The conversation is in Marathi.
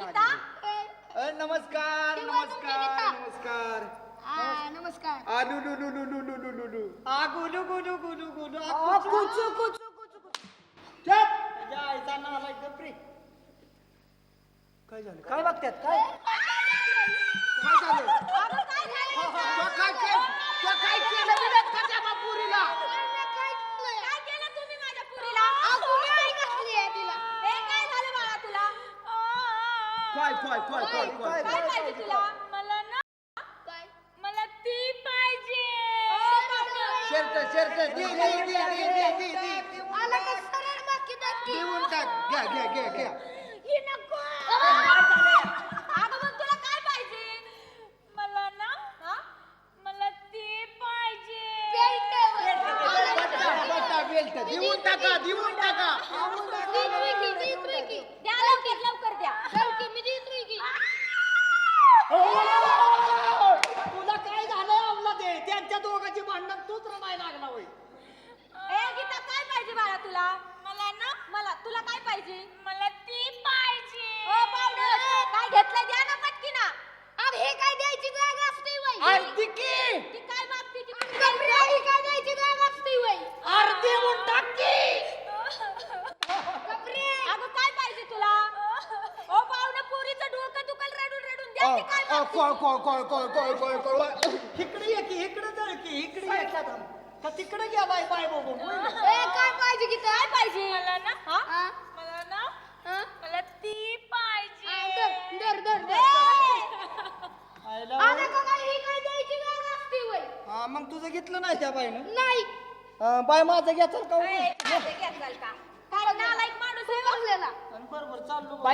गीता. अ, नमस्कार तेव्हा तुमच्या नमस्कार गीता. नमस्कार. आ, नमस्कार. आलू लुलू लुलू लुलू लुलू आ गुलू गुलू गुलू गुलू आ, कुचू कुचू कुचू एकदम प्री काय झालं? काय बघतात? काय? काय झालं काय काय काय काय काय काय पाहिजे तुला? मला ना मला ती पाहिजे शर्ट शर्ट दे दे दे दे दे दे दे आला का सरळ बाकी दाखी? देऊन टाक घ्या घ्या घ्या घ्या ही नको. अगं मग तुला काय पाहिजे मला ना हा? मला ती पाहिजे बेल्ट देऊन टाका देऊन टाका तुला काय झालं आवला ते त्यांच्या दोघांची भांडण तूच रमाय लागला होय. ए गीता काय पाहिजे बाळा तुला? मला ना मला तुला काय पाहिजे? मला इकडे ये की इकडे जळ की इकडे ये का थांब. का तिकडे गेलाय बाय बघून होय? ए, काय पाहिजे की काय पाहिजे मला ना हा हा? मला ना हा? मला ती पाहिजे हा, धर, धर, धर, धर. ए! आयला आला का काय, ही काय द्यायची वय? हा मग तुझं घेतलं नाही त्या बाईनं नाही अं, बाय माझं घ्याचं का ए, घेतलं का काय नालायक माणूस आहे हो. आणि बरोबर चाललो